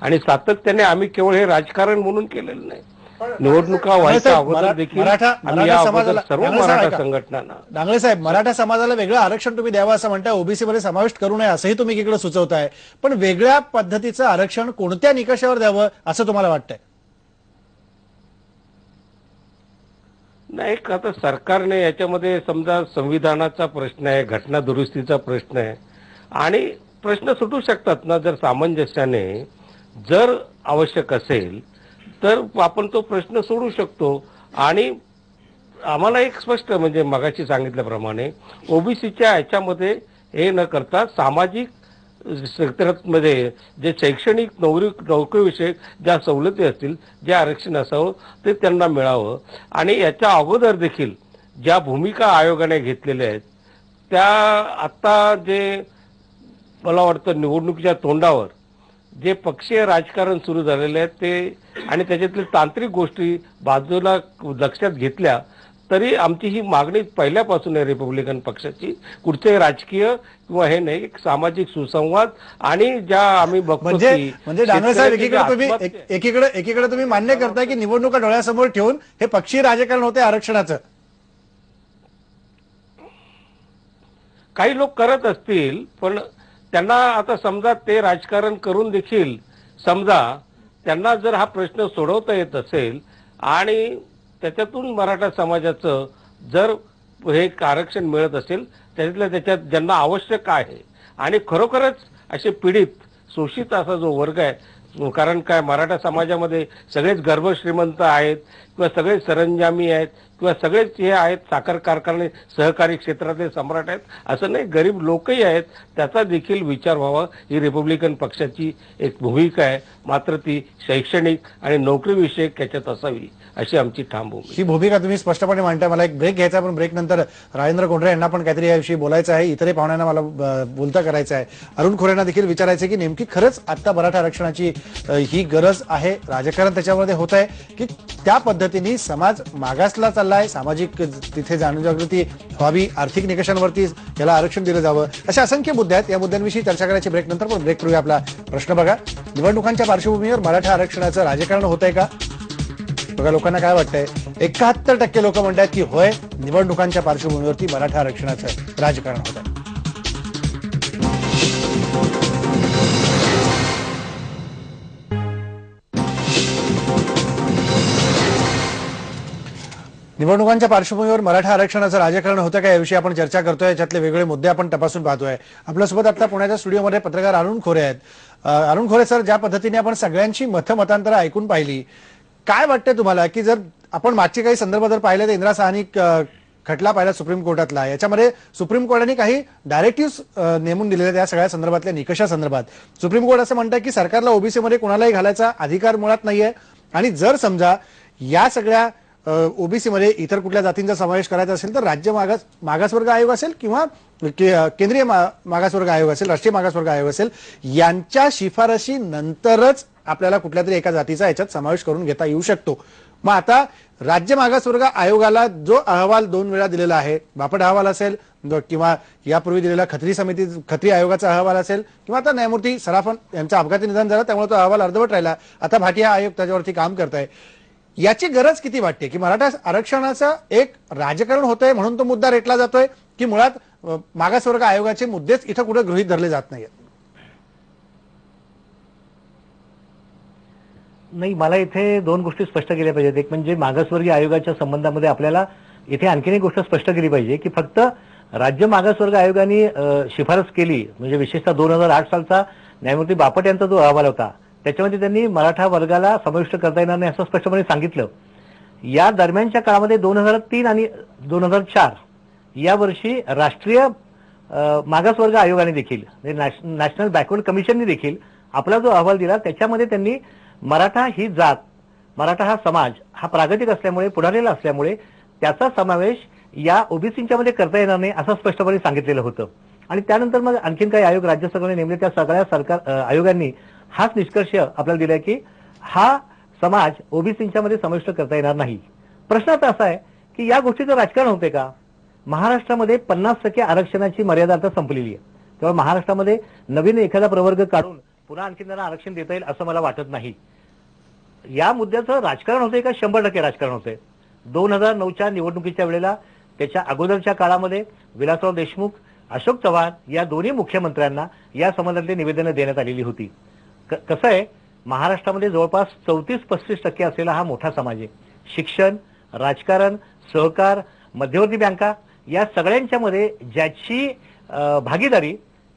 आणि सातत्याने आम्ही केवळ हे राजकारण म्हणून केलेलं नाही. निवडणुका व्हायच्या अगोदर देखील सर्व मराठा. संघटनांना डांगळे साहेब मराठा समाजाला वेगळं आरक्षण तुम्ही द्यावं असं म्हणताय ओबीसी मध्ये समाविष्ट करू नये असंही तुम्ही एकीकडे सुचवताय. पण वेगळ्या पद्धतीचं आरक्षण कोणत्या निकषावर द्यावं असं तुम्हाला वाटतंय? नाही आता सरकारने याच्यामध्ये समजा संविधानाचा प्रश्न आहे घटना दुरुस्तीचा प्रश्न आहे. आणि प्रश्न सुटू शकतात ना जर सामंजस्याने जर आवश्यक असेल तर आपण तो प्रश्न सोडू शकतो. आणि आम्हाला एक स्पष्ट म्हणजे मगाशी सांगितल्याप्रमाणे ओबीसीच्या याच्यामध्ये हे न करता सामाजिक क्षेत्रामध्ये जे शैक्षणिक नोकरी नोकरीविषयक ज्या सवलती असतील जे आरक्षण असावं ते त्यांना मिळावं. आणि याच्या अगोदर देखील ज्या भूमिका आयोगाने घेतलेल्या आहेत त्या आत्ता जे मला वाटतं निवडणुकीच्या तोंडावर जे पक्षीय राजकारण सुरू झालेले आहेत ते आणि त्याच्यातले तांत्रिक गोष्टी बाजूला लक्षात घेतल्या तरी आमची ही मागणी पहिल्यापासून आहे रिपब्लिकन पक्षाची. कुठचे राजकीय किंवा हे नाही एक सामाजिक सुसंवाद आणि ज्या आम्ही म्हणजे म्हणजे साहेब एकीकडे तुम्ही एकीकडे एकीकडे तुम्ही मान्य करताय की निवडणुका डोळ्यासमोर ठेवून हे पक्षी राजकारण होते आरक्षणाचं. काही लोक करत असतील पण त्यांना आता समजा ते राजकारण करून देखील समजा त्यांना जर हा प्रश्न सोडवता येत असेल आणि त्याच्यातून मराठा समाजाचं जर हे आरक्षण मिळत असेल त्याच्यातल्या त्याच्यात ज्यांना आवश्यक आहे आणि खरोखरच असे पीडित शोषित असा जो वर्ग आहे कारण काय मराठा समाजामध्ये सगळेच गर्भश्रीमंत आहेत किंवा सगळे सरंजामी आहेत किंवा सगळेच हे आहेत साखर कारखाने सहकारी क्षेत्रातले सम्राट आहेत असं नाही गरीब लोकही आहेत त्याचा देखील विचार व्हावा ही रिपब्लिकन पक्षाची एक भूमिका आहे. मात्र ती शैक्षणिक आणि नोकरीविषयक याच्यात असावी. अशी आमची ठाम भूमिका. ही भूमिका तुम्ही स्पष्टपणे मांडताय. मला एक ब्रेक घ्यायचा आहे, पण ब्रेक नंतर राजेंद्र कोंढरे यांना पण काहीतरी याविषयी बोलायचं आहे. इतरही पाहुण्यांना मला बोलता करायचं आहे. अरुण खोरेंना देखील विचारायचं की नेमकी खरंच आता मराठा आरक्षणाची ही गरज आहे? राजकारण त्याच्यामध्ये होत आहे की त्या पद्धतीने समाज मागासला चाललाय? सामाजिक तिथे जाणीवजागृती व्हावी? आर्थिक निकषांवरती याला आरक्षण दिलं जावं? असे असंख्य मुद्दे आहेत. या मुद्द्यांविषयी चर्चा करायची ब्रेक नंतर पण ब्रेक पूर्वी आपला प्रश्न बघा. निवडणुकांच्या पार्श्वभूमीवर मराठा आरक्षणाचं राजकारण होत आहे का? बघा लोकांना काय वाटतंय? एकाहत्तर टक्के लोक म्हणतात की होय निवडणुकांच्या पार्श्वभूमीवरती मराठा आरक्षणाचं राजकारण होत आहे. निवडणुकांच्या पार्श्वभूमीवर मराठा आरक्षणाचं राजकारण होतं का याविषयी आपण चर्चा करतोय. याच्यातले वेगळे मुद्दे आपण तपासून पाहतोय. आपल्यासोबत आता पुण्याच्या स्टुडिओमध्ये पत्रकार अरुण खोरे आहेत. अरुण खोरे सर ज्या पद्धतीने आपण सगळ्यांची मतमतांतरं ऐकून पाहिली काय वाटतंय तुम्हाला की जर आपण मागचे काही संदर्भ जर पाहिले तर इंदिरा सहानी खटला पाहिला सुप्रीम कोर्टातला. याच्यामध्ये सुप्रीम कोर्टाने काही डायरेक्टिव्ह नेमून दिलेले आहेत सगळ्या संदर्भातल्या निकषा संदर्भात. सुप्रीम कोर्ट असं म्हणतं की सरकारला ओबीसीमध्ये कोणालाही घालायचा अधिकार मुळात नाहीये. आणि जर समजा या सगळ्या ओबीसीमध्ये इतर कुठल्या जातींचा समावेश करायचा असेल तर राज्य मागास मागासवर्ग आयोग असेल किंवा के- केंद्रीय मा- मागासवर्ग आयोग असेल राष्ट्रीय मागासवर्ग आयोग असेल यांच्या शिफारशी नंतरच आपल्याला कुठल्या तरी एका जातीचा याच्यात समावेश करून घेता येऊ शकतो. मग आता राज्य मागासवर्ग आयोगाला जो अहवाल दोन वेळा दिलेला आहे बापट अहवाल असेल किंवा यापूर्वी दिलेला खत्री समिती खत्री आयोगाचा अहवाल असेल किंवा आता न्यायमूर्ती सराफन यांचं अपघाती निधन झालं त्यामुळे तो अहवाल अर्धवट राहिला. आता भाटिया आयोग त्याच्यावरती काम करत आहे याची गरज किती वाटते की मराठा आरक्षणाचं एक राजकारण होतंय म्हणून तो मुद्दा रेटला जातोय की मुळात मागासवर्ग आयोगाचे मुद्देच इथं कुठे गृहीत धरले जात नाहीत नाही मला इथे दोन गोष्टी स्पष्ट केल्या पाहिजेत. एक म्हणजे मागासवर्गीय आयोगाच्या संबंधामध्ये आपल्याला इथे आणखीन एक गोष्ट स्पष्ट केली पाहिजे की फक्त राज्य मागासवर्ग आयोगाने शिफारस केली म्हणजे विशेषतः दोन हजार आठ सालचा न्यायमूर्ती बापट यांचा जो अहवाल होता त्याच्यामध्ये त्यांनी मराठा वर्गाला समाविष्ट करता येणार नाही असं स्पष्टपणे सांगितलं. या दरम्यानच्या काळामध्ये दोन हजार तीन आणि दोन हजार चार या वर्षी राष्ट्रीय मागासवर्ग आयोगाने देखील म्हणजे नॅशनल बॅकवर्ड कमिशनने देखील आपला जो अहवाल दिला त्याच्यामध्ये त्यांनी मराठा ही जात मराठा हा समाज हा प्रागतिक असल्यामुळे पुढारलेला असल्यामुळे त्याचा समावेश या ओबीसीच्या मध्ये करता येणार नाही असं स्पष्टपणे सांगितलेलं होतं. आणि त्यानंतर मग आणखीन काही आयोग राज्य सरकारने नेमले त्या सगळ्या सरकार आयोगांनी हाच निष्कर्ष आपल्याला दिलाय की हा समाज ओबीसीच्या मध्ये समाविष्ट करता येणार नाही. प्रश्न आता असा आहे की या गोष्टीचं राजकारण होते का? महाराष्ट्रामध्ये पन्नास टक्के आरक्षणाची मर्यादा आता संपलेली आहे. तेव्हा महाराष्ट्रामध्ये नवीन एखादा प्रवर्ग काढून पुन्हा आणखी त्यांना आरक्षण देता येईल असं मला वाटत नाही. या मुद्द्याचं राजकारण होतंय का? शंभर टक्के राजकारण होतंय. दोन हजार नऊच्या निवडणुकीच्या वेळेला त्याच्या अगोदरच्या काळामध्ये विलासराव देशमुख अशोक चव्हाण या दोन्ही मुख्यमंत्र्यांना या संबंधातली निवेदनं देण्यात आलेली होती. कसं आहे? महाराष्ट्रामध्ये जवळपास चौतीस पस्तीस टक्के असलेला हा मोठा समाज आहे. शिक्षण राजकारण सहकार मध्यवर्ती बँका या सगळ्यांच्या मध्ये ज्याची भागीदारी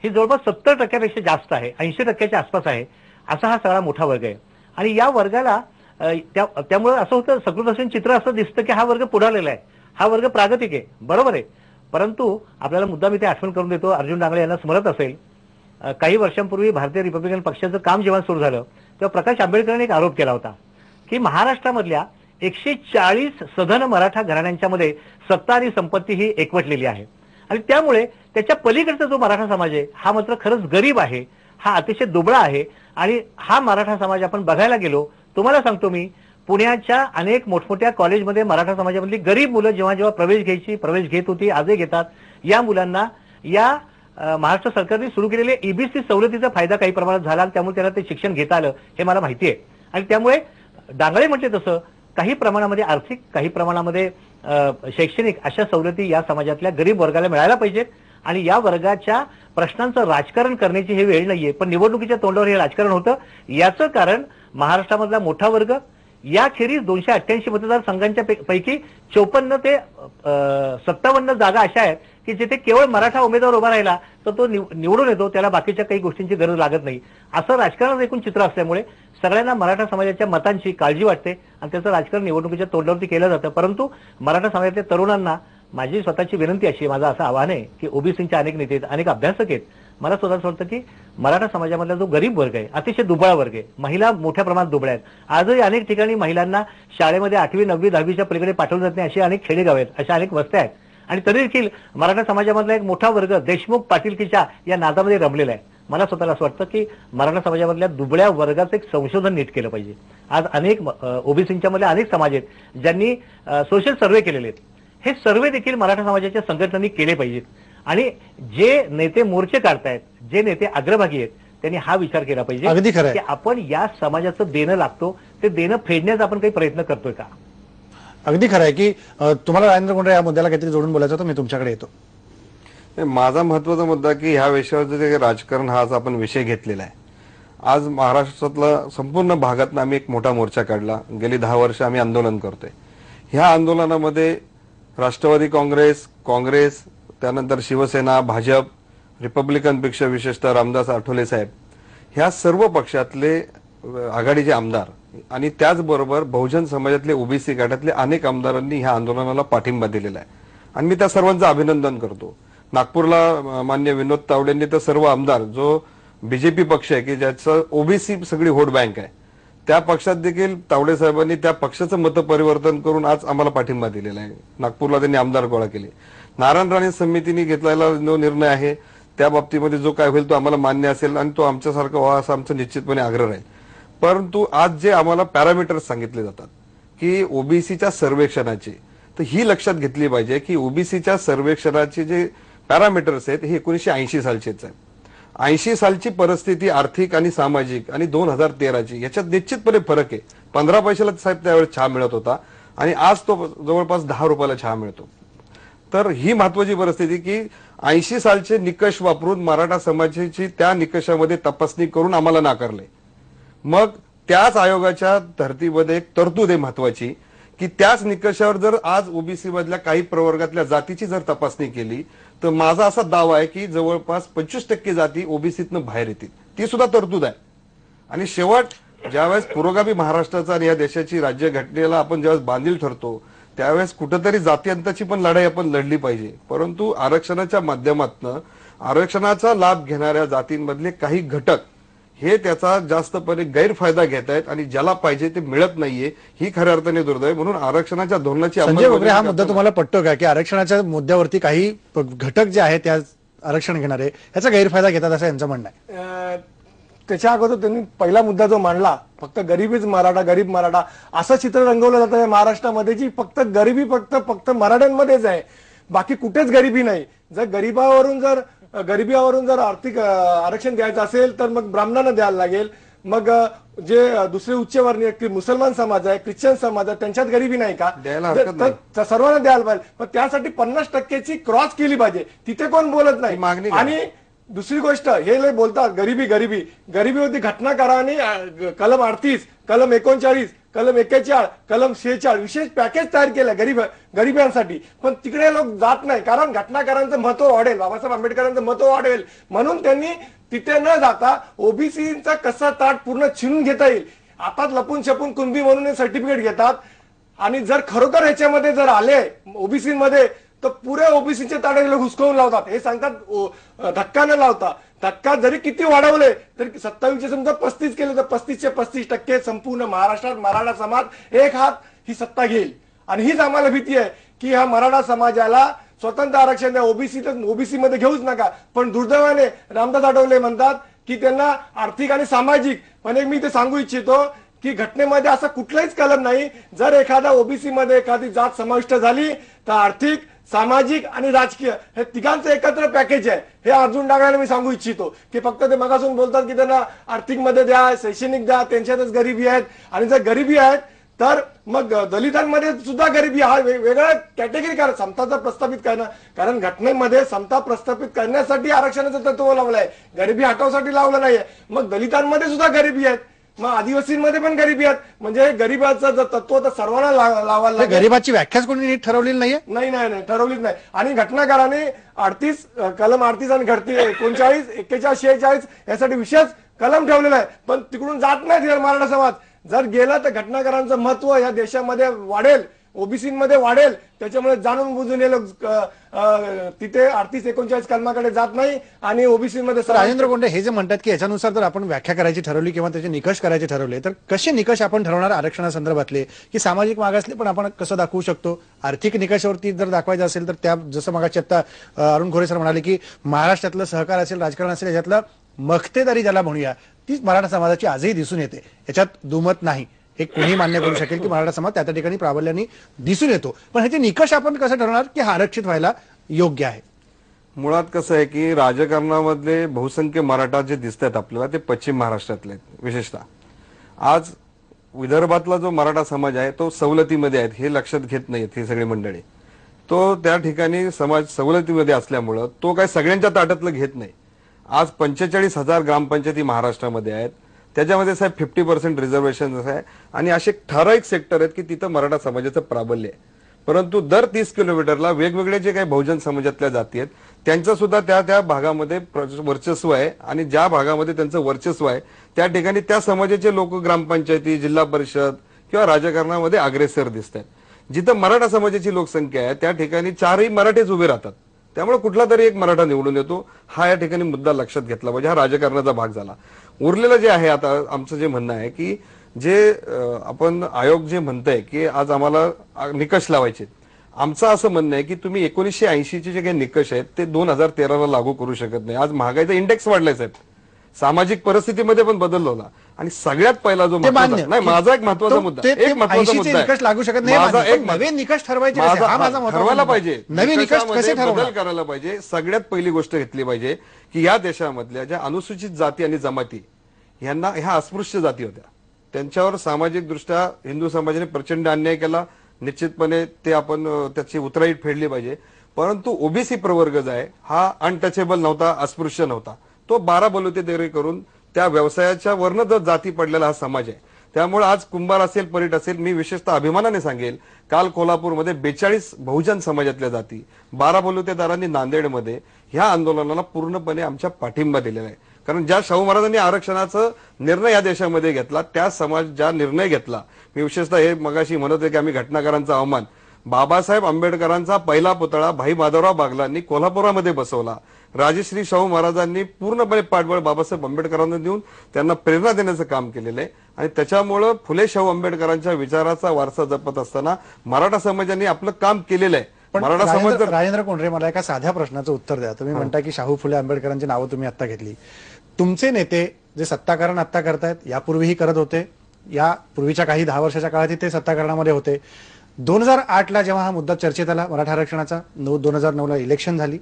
ही जवळपास सत्तर टक्क्यापेक्षा जास्त आहे ऐंशी टक्क्याच्या आसपास आहे असा हा सगळा मोठा वर्ग आहे. आणि या वर्गाला त्यामुळे असं होतं सकृत चित्र असं दिसतं की हा वर्ग पुढारलेला आहे. हा वर्ग प्रागतिक आहे. बरोबर आहे. परंतु आपल्याला मुद्दा मी ते आठवण करून देतो अर्जुन डांगळे यांना स्मरत असेल. काही वर्षांपूर्वी भारतीय रिपब्लिकन पक्षाचं काम जेव्हा सुरू झालं तेव्हा प्रकाश आंबेडकरांनी एक आरोप केला होता की महाराष्ट्रामधल्या एकशे चाळीस सधन मराठा घराण्यांच्या मध्ये सत्ता आणि संपत्ती ही एकवटलेली आहे. आणि त्यामुळे त्याच्या पलीकडचा जो मराठा समाज आहे हा मात्र खरंच गरीब आहे. हा अतिशय दुबळा आहे. आणि हा मराठा समाज आपण बघायला गेलो तुम्हाला सांगतो मी पुण्याच्या अनेक मोठमोठ्या कॉलेजमध्ये मराठा समाजामधली गरीब मुलं जेव्हा जेव्हा प्रवेश घ्यायची प्रवेश घेत होती आजही घेतात. या मुलांना या महाराष्ट्र सरकारने सुरू केलेले ईबीसी सवलतीचा फायदा काही प्रमाणात झाला त्यामुळे त्यांना ते शिक्षण घेता आलं हे मला माहिती आहे. आणि त्यामुळे डांगळे म्हटले तसं काही प्रमाणामध्ये आर्थिक काही प्रमाणामध्ये शैक्षणिक अशा सवलती या समाजातल्या गरीब वर्गाला मिळायला पाहिजेत. आणि या वर्गाच्या प्रश्नांचं राजकारण करण्याची हे वेळ नाहीये. पण निवडणुकीच्या तोंडावर हे राजकारण होतं. याचं कारण महाराष्ट्रामधला मोठा वर्ग याखेरीज दोनशे अठ्ठ्याऐंशी मतदारसंघांच्या पै- पैकी चौपन्न ते सत्तावन्न जागा अशा आहेत की जिथे केवळ मराठा उमेदवार उभा राहिला तर तो निव- निवडून येतो. त्याला बाकीच्या काही गोष्टींची गरज लागत नाही. असं राजकारण एकूण चित्र असल्यामुळे सगळ्यांना मराठा समाजाच्या मतांची काळजी वाटते आणि त्याचं राजकारण निवडणुकीच्या तोंडावरती केलं जातं. परंतु मराठा समाजातल्या तरुणांना माझी स्वतःची विनंती अशी माझं असं आव्हान आहे की ओबीसींच्या अनेक नेते आहेत अनेक अभ्यासक आहेत. मला स्वतः वाटतं की मराठा समाजामधला जो गरीब वर्ग आहे अतिशय दुबळा वर्ग आहे महिला मोठ्या प्रमाणात दुबळ्या आहेत. आजही अनेक ठिकाणी महिलांना शाळेमध्ये आठवी नववी दहावीच्या पलीकडे पाठवलं जात नाही अशी अनेक खेडेगाव आहेत अशा अनेक वस्त्या आहेत. आणि तरी देखील मराठा समाजामधला एक मोठा वर्ग देशमुख पाटीलकीच्या या नादामध्ये रमलेला आहे. मला स्वतःला असं वाटतं की मराठा समाजामधल्या दुबळ्या वर्गाचं एक संशोधन नीट केलं पाहिजे. आज अनेक ओबीसींच्या मधले अनेक समाज आहेत ज्यांनी सोशल सर्वे केलेले आहेत. हे सर्वे देखील मराठा समाजाच्या संघटनांनी केले पाहिजेत. आणि जे नेते मोर्चे काढतायत जे नेते अग्रभागी आहेत त्यांनी हा विचार केला अगदी पाहिजे खरं आहे. की आपण या समाजाचं देणं लागतो ते देणं फेडण्याचा आपण काही प्रयत्न करतोय का? अगदी खरं आहे की तुम्हाला राजेंद्र कोंडरे या मुद्द्याला काहीतरी जोडून बोलायचं होतं मी तुमच्याकडे येतो. माझा महत्त्वाचा मुद्दा की ह्या विषयावरचं जे राजकारण हा आज आपण विषय घेतलेला आहे. आज महाराष्ट्रातला संपूर्ण भागातनं आम्ही एक मोठा मोर्चा काढला. गेली दहा वर्ष आम्ही आंदोलन करतोय. ह्या आंदोलनामध्ये राष्ट्रवादी काँग्रेस काँग्रेस त्यानंतर शिवसेना भाजप रिपब्लिकनपेक्षा विशेषतः रामदास आठवले साहेब. ह्या सर्व पक्षातले आघाडीचे आमदार आणि त्याचबरोबर बहुजन समाजातले ओबीसी गटातले अनेक आमदारांनी ह्या आंदोलनाला पाठिंबा दिलेला आहे. आणि मी त्या सर्वांचं अभिनंदन करतो. नागपूरला मान्य विनोद तावडेंनी तर सर्व आमदार जो बीजेपी पक्ष आहे की ज्याचं ओबीसी सगळी व्होट बँक आहे त्या पक्षात देखील तावडे साहेबांनी त्या पक्षाचं मतपरिवर्तन करून आज आम्हाला पाठिंबा दिलेला आहे. नागपूरला त्यांनी आमदार गोळा केले. नारायण राणे समितीने घेतलेला जो निर्णय आहे त्या बाबतीमध्ये जो काय होईल तो आम्हाला मान्य असेल आणि तो आमच्यासारखा व्हावा असा आमचा निश्चितपणे आग्रह राहील. परंतु आज जे आम्हाला पॅरामीटर्स सांगितले जातात की ओबीसीच्या सर्वेक्षणाचे तर ही लक्षात घेतली पाहिजे की ओबीसीच्या सर्वेक्षणाचे जे पॅरामीटर्स आहेत हे एकोणीसशे ऐंशी सालचेच आहेत. ऐंशी सालची परिस्थिती आर्थिक आणि सामाजिक आणि दोन हजार तेराची याच्यात निश्चितपणे फरक आहे. पंधरा पैशाला साहेब त्यावेळेस चहा मिळत होता आणि आज तो जवळपास दहा रुपयाला चहा मिळतो. तर ही महत्वाची परिस्थिती की ऐंशी सालचे निकष वापरून मराठा समाजाची त्या निकषामध्ये तपासणी करून आम्हाला नाकारले. मग त्याच आयोगाच्या धर्तीमध्ये एक तरतूद आहे महत्वाची की त्याच निकषावर जर आज ओबीसी मधल्या काही प्रवर्गातल्या जातीची जर तपासणी केली तर माझा असा दावा आहे की जवळपास पंचवीस टक्के जाती ओबीसीतनं बाहेर येतील. ती सुद्धा तरतूद आहे. आणि शेवट ज्यावेळेस पुरोगामी महाराष्ट्राचा आणि या देशाची राज्य घटनेला आपण ज्यावेळेस बांधील ठरतो त्यावेळेस कुठंतरी जातीअंताची पण लढाई आपण लढली पाहिजे. परंतु आरक्षणाच्या माध्यमातनं आरक्षणाचा लाभ घेणाऱ्या जातींमधले काही घटक हे त्याचा जास्तपणे गैरफायदा घेत आहेत आणि ज्याला पाहिजे ते मिळत नाहीये ही खऱ्या अर्थाने दुर्दैव म्हणून आरक्षणाच्या धोरणाची हा मुद्दा तुम्हाला पटतो का? की आरक्षणाच्या मुद्द्यावरती काही घटक जे आहेत त्या आरक्षण घेणारे याचा गैरफायदा घेतात असं यांचं म्हणणं आहे. अं, त्याच्या अगोदर त्यांनी पहिला मुद्दा जो मांडला फक्त गरीबीच मराठा गरीब मराठा असं चित्र रंगवलं जातं या महाराष्ट्रामध्ये जी फक्त गरिबी फक्त फक्त मराठ्यांमध्येच आहे. बाकी कुठेच गरिबी नाही. जर गरिबावरून जर गरिबीवरून जर आर्थिक आरक्षण द्यायचं असेल तर मग ब्राह्मणांना द्यायला लागेल. मग जे दुसरे उच्चवर्णीय की मुसलमान समाज आहे ख्रिश्चन समाज आहे त्यांच्यात गरिबी नाही का? तर- सर्वांना द्यायला पाहिजे. पण त्यासाठी पन्नास टक्क्याची क्रॉस केली पाहिजे. तिथे कोण बोलत मागणी नाही करा. आणि दुसरी गोष्ट हे लय बोलतात गरिबी गरिबी. गरिबी होती घटनाकाराने कलम अडतीस कलम एकोणचाळीस कलम एक्केचाळ कलम शेहेचाळ विशेष पॅकेज तयार केलं गरीब गरिबांसाठी. पण तिकडे लोक जात नाही कारण घटनाकारांचं महत्त्व वाढेल बाबासाहेब आंबेडकरांचं महत्त्व वाढेल. म्हणून त्यांनी तिथे न जाता ओबीसीचा कसा ताट पूर्ण छिनून घेता येईल. आता लपून छपून कुणबी म्हणून सर्टिफिकेट घेतात. आणि जर खरोखर ह्याच्यामध्ये जर आले ओबीसी मध्ये तर पुरे ओबीसीचे ताड्याला लोक लावतात. हे सांगतात धक्का न लावता. धक्का जरी किती वाढवले तरी सत्तावीसचे समजा पस्तीस केले तर पस्तीसचे पस्तीस टक्के संपूर्ण महाराष्ट्रात मराठा समाज एक हात ही सत्ता घेईल. आणि हीच आम्हाला भीती आहे की हा मराठा समाजाला स्वतंत्र आरक्षण द्या ओबीसी तर ओबीसी मध्ये घेऊच नका. पण दुर्दैवाने रामदास आठवले म्हणतात की त्यांना आर्थिक आणि सामाजिक पण एक मी ते सांगू इच्छितो की घटनेमध्ये असा कुठलाच कलम नाही. जर एखादा ओबीसी मध्ये एखादी जात समाविष्ट झाली तर आर्थिक सामाजिक आणि राजकीय हे तिघांचं एकत्र पॅकेज आहे. हे अर्जुन डागाने मी सांगू इच्छितो की फक्त ते मगासून बोलतात की त्यांना आर्थिक मदत द्या शैक्षणिक द्या त्यांच्यातच गरिबी आहेत. आणि जर गरिबी आहेत तर मग दलितांमध्ये सुद्धा गरिबी हा वेगळा कॅटेगरी करा समताचा प्रस्थापित करणं कारण घटनेमध्ये समता प्रस्थापित करण्यासाठी आरक्षणाचं तत्व लावलं आहे गरिबी हटवसाठी लावलं नाहीये. मग दलितांमध्ये सुद्धा गरिबी आहेत. मग आदिवासींमध्ये पण गरिबी आहेत. म्हणजे गरिबाचं जर तत्व तर सर्वांना लावायला लागेल. गरिबाची व्याख्याच कोणी नीट ठरवलेली नाहीये? नाही नाही नाही ठरवलीच नाही. आणि घटनाकाराने अडतीस कलम अडतीस आणि घडती एकोणचाळीस एक्केचाळीस शेहेचाळीस यासाठी विशेष कलम ठेवलेला आहे. पण तिकडून जात नाही मराठा समाज. जर गेला तर घटनाकारांचं महत्त्व या देशामध्ये वाढेल. ओबीसी मध्ये वाढेल त्याच्यामुळे जाणून बुजून हे लोक तिथे अडतीस एकोणचाळीस कलमाकडे जात नाही आणि ओबीसी मध्ये तर राजेंद्र कोंडे हे जे म्हणतात की याच्यानुसार जर आपण व्याख्या करायची ठरवली किंवा त्याचे निकष करायचे ठरवले तर कसे निकष आपण ठरवणार आरक्षणासंदर्भातले? की सामाजिक मागासले पण आपण कसं दाखवू शकतो? आर्थिक निकषावरती जर दाखवायचं असेल तर त्या जसं मागाची आता अरुण खोरे सर म्हणाले की महाराष्ट्रातलं सहकार असेल राजकारण असेल याच्यातलं मखतेदारी ज्याला म्हणूया तीच मराठा समाजाची आजही दिसून येते. याच्यात दुमत नाही. हे कोणी मान्य करू शकेल की मराठा समाज त्या त्या ठिकाणी प्राबल्याने दिसून येतो. पण ह्याचे निकष आपण कसं ठरवणार की हा आरक्षित व्हायला योग्य आहे? मुळात कसं आहे की राजकारणामधले बहुसंख्य मराठा जे दिसत आहेत आपल्याला ते पश्चिम महाराष्ट्रातले आहेत विशेषतः. आज विदर्भातला जो मराठा समाज आहे तो सवलतीमध्ये आहेत हे लक्षात घेत नाहीत ही सगळी मंडळी. तो त्या ठिकाणी समाज सवलतीमध्ये असल्यामुळं तो काय सगळ्यांच्या ताटातलं घेत नाही. आज पंचेचाळीस हजार ग्रामपंचायती महाराष्ट्रामध्ये आहेत त्याच्यामध्ये साहेब फिफ्टी पर्सेंट रिझर्वेशन आहे. आणि असे ठराविक सेक्टर आहेत की तिथं मराठा समाजाचं प्राबल्य आहे. परंतु दर तीस किलोमीटरला वेगवेगळे जे काही बहुजन समाजातल्या जाती आहेत त्यांचं सुद्धा त्या त्या भागामध्ये वर्चस्व आहे. आणि ज्या भागामध्ये त्यांचं वर्चस्व आहे त्या ठिकाणी त्या समाजाचे लोक ग्रामपंचायती जिल्हा परिषद किंवा राजकारणामध्ये अग्रेसर दिसत आहेत. जिथं मराठा समाजाची लोकसंख्या आहे त्या ठिकाणी चारही मराठेच उभे राहतात. त्यामुळे कुठला तरी एक मराठा निवडून येतो. हा या ठिकाणी मुद्दा लक्षात घेतला पाहिजे. हा राजकारणाचा भाग झाला. उरलेलं जे आहे आता आमचं जे म्हणणं आहे की जे आपण आयोग जे म्हणतंय की आज आम्हाला निकष लावायचे आमचं असं म्हणणं आहे की तुम्ही एकोणीसशे ऐंशीचे जे काही निकष आहेत ते दोन हजार तेराला लागू करू शकत नाही. आज महागाईचा इंडेक्स वाढलाय साहेब. सामाजिक परिस्थितीमध्ये पण बदल झाला. आणि सगळ्यात पहिला जो मान्य. नाही माझा एक महत्त्वाचा मुद्दा. एक महत्त्वाचा 80चे मुद्दा. निकष लागू शकत नाही. एक नवे निकष ठरवायचे हा ठरवायला. पाहिजे. नवे निकष कसे? बदल करायला पाहिजे. सगळ्यात पहिली गोष्ट घेतली पाहिजे की या देशामधल्या ज्या अनुसूचित जाती आणि जमाती यांना ह्या अस्पृश्य जाती होत्या. त्यांच्यावर सामाजिक दृष्ट्या हिंदू समाजाने प्रचंड अन्याय केला. निश्चितपणे ते आपण त्याची उतराईट फेडली पाहिजे. परंतु ओबीसी प्रवर्ग जो आहे हा अनटचेबल नव्हता अस्पृश्य नव्हता. तो बारा बलुतेदारी करून त्या व्यवसायाच्या वरनं जर जाती पडलेला हा समाज आहे त्यामुळे आज कुंभार असेल परीट असेल मी विशेषतः अभिमानाने सांगेल काल कोल्हापूरमध्ये बेचाळीस बहुजन समाजातल्या जाती बारा बलुतेदारांनी नांदेडमध्ये ह्या आंदोलनाला पूर्णपणे आमच्या पाठिंबा दिलेला आहे. कारण ज्या शाहू महाराजांनी आरक्षणाचा निर्णय या देशामध्ये घेतला त्या समाज ज्या निर्णय घेतला मी विशेषतः हे मगाशी म्हणत होते की आम्ही घटनाकारांचा अवमान बाबासाहेब आंबेडकरांचा पहिला पुतळा भाई माधवराव बागलांनी कोल्हापुरामध्ये बसवला राजश्री शाहू महाराजांनी पूर्णपणे पाठबळ बाबासाहेब आंबेडकरांना देऊन त्यांना प्रेरणा देण्याचं काम केलेलं आहे. आणि त्याच्यामुळं फुले शाहू आंबेडकरांच्या विचाराचा वारसा जपत असताना मराठा समाजाने आपलं काम केलेलं आहे. मराठा समाज राजेंद्र कोंढरे मला एका साध्या प्रश्नाचं उत्तर द्या. तुम्ही म्हणता की शाहू फुले आंबेडकरांची नावं तुम्ही आता घेतली. तुमचे नेते जे सत्ताकारण आता करतायत यापूर्वीही करत होते. या पूर्वीच्या काही दहा वर्षाच्या काळातही ते सत्ताकारणामध्ये होते. दोन हजार आठ ला जेव्हा हा मुद्दा चर्चेत आला मराठा आरक्षणाचा नऊ दोन हजार नऊ ला इलेक्शन झाली.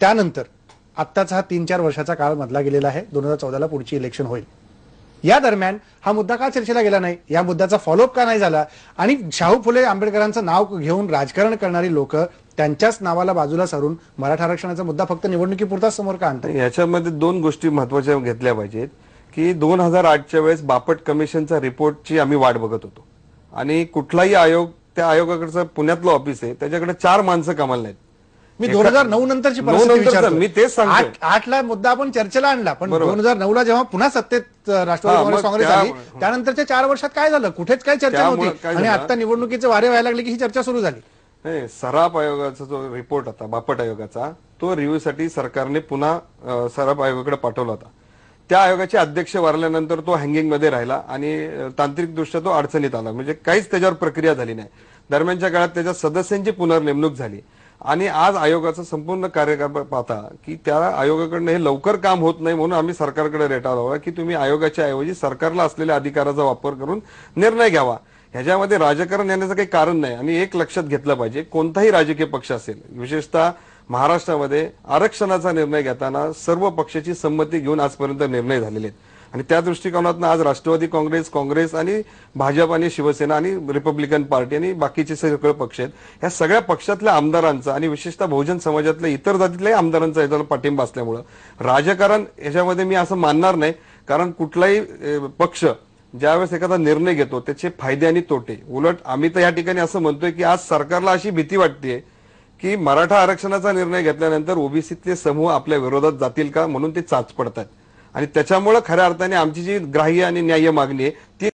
त्यानंतर आत्ताचा हा तीन चार वर्षाचा काळ मधला गेलेला आहे. दोन हजार चौदाला पुढची इलेक्शन होईल. या दरम्यान हा मुद्दा का चर्चेला गेला नाही? या मुद्द्याचा फॉलोअप का नाही झाला? आणि शाहू फुले आंबेडकरांचं नाव घेऊन राजकारण करणारी लोक त्यांच्याच नावाला बाजूला सारून मराठा आरक्षणाचा मुद्दा फक्त निवडणुकीपुरताच समोर का आणतात? याच्यामध्ये दोन गोष्टी महत्त्वाच्या घेतल्या पाहिजेत की दोन हजार आठच्या वेळेस बापट कमिशनचा रिपोर्टची आम्ही वाट बघत होतो. आणि कुठलाही आयोग त्या आयोगाकडचं पुण्यातलं ऑफिस आहे त्याच्याकडे चार माणसं कामाला नाहीत. मी दोन हजार नऊ नंतरची. मी तेच सांगतोय. आठ- आठला मुद्दा आपण चर्चेला आणला पण. दोन हजार नऊ ला जेव्हा पुन्हा सत्तेत राष्ट्रवादी काँग्रेस आली त्यानंतरच्या चार वर्षात काय झालं कुठेच काय चर्चा नव्हती आणि? आता निवडणुकीचे वारे व्हायला लागले की ही चर्चा सुरू झाली नाही सराफ आयोगाचा जो रिपोर्ट होता बापट आयोगाचा तो रिव्ह्यूसाठी सरकारने पुन्हा अ, सराफ आयोगाकडे पाठवला होता त्या आयोगाचे अध्यक्ष वारल्यानंतर तो हँगिंगमध्ये राहिला आणि तांत्रिकदृष्ट्या तो अडचणीत आला म्हणजे काहीच त्याच्यावर प्रक्रिया झाली नाही दरम्यानच्या काळात त्याच्या सदस्यांची पुनर्नेमणूक झाली आणि आज आयोगाचा संपूर्ण कार्यकार पाहता की त्या आयोगाकडनं हे लवकर काम होत नाही म्हणून आम्ही सरकारकडे रेटावला की तुम्ही आयोगाच्या ऐवजी सरकारला असलेल्या अधिकाराचा वापर करून निर्णय घ्यावा. ह्याच्यामध्ये राजकारण येण्याचं काही कारण नाही. आणि एक लक्षात घेतलं पाहिजे कोणताही राजकीय पक्ष असेल विशेषतः महाराष्ट्रामध्ये आरक्षणाचा निर्णय घेताना सर्व पक्षाची संमती घेऊन आजपर्यंत निर्णय झालेले आहेत. आणि त्या दृष्टिकोनातून आज राष्ट्रवादी काँग्रेस काँग्रेस आणि भाजप आणि शिवसेना आणि रिपब्लिकन पार्टी आणि बाकीचे सगळे पक्ष आहेत. या सगळ्या पक्षातल्या आमदारांचा आणि विशेषतः बहुजन समाजातल्या इतर जातीतल्याही आमदारांचा याच्यावर पाठिंबा असल्यामुळं राजकारण याच्यामध्ये मी असं मानणार नाही. कारण कुठलाही पक्ष ज्यावेळेस एखादा निर्णय घेतो त्याचे फायदे आणि तोटे. उलट आम्ही तर या ठिकाणी असं म्हणतोय की आज सरकारला अशी भीती वाटते की मराठा आरक्षणाचा निर्णय घेतल्यानंतर ओबीसीतले समूह आपल्या विरोधात जातील का? म्हणून ते चाच पडतात आणि त्याच्यामुळे खऱ्या अर्थाने आमची जी ग्राह्य आणि न्याय्य मागणी आहे ती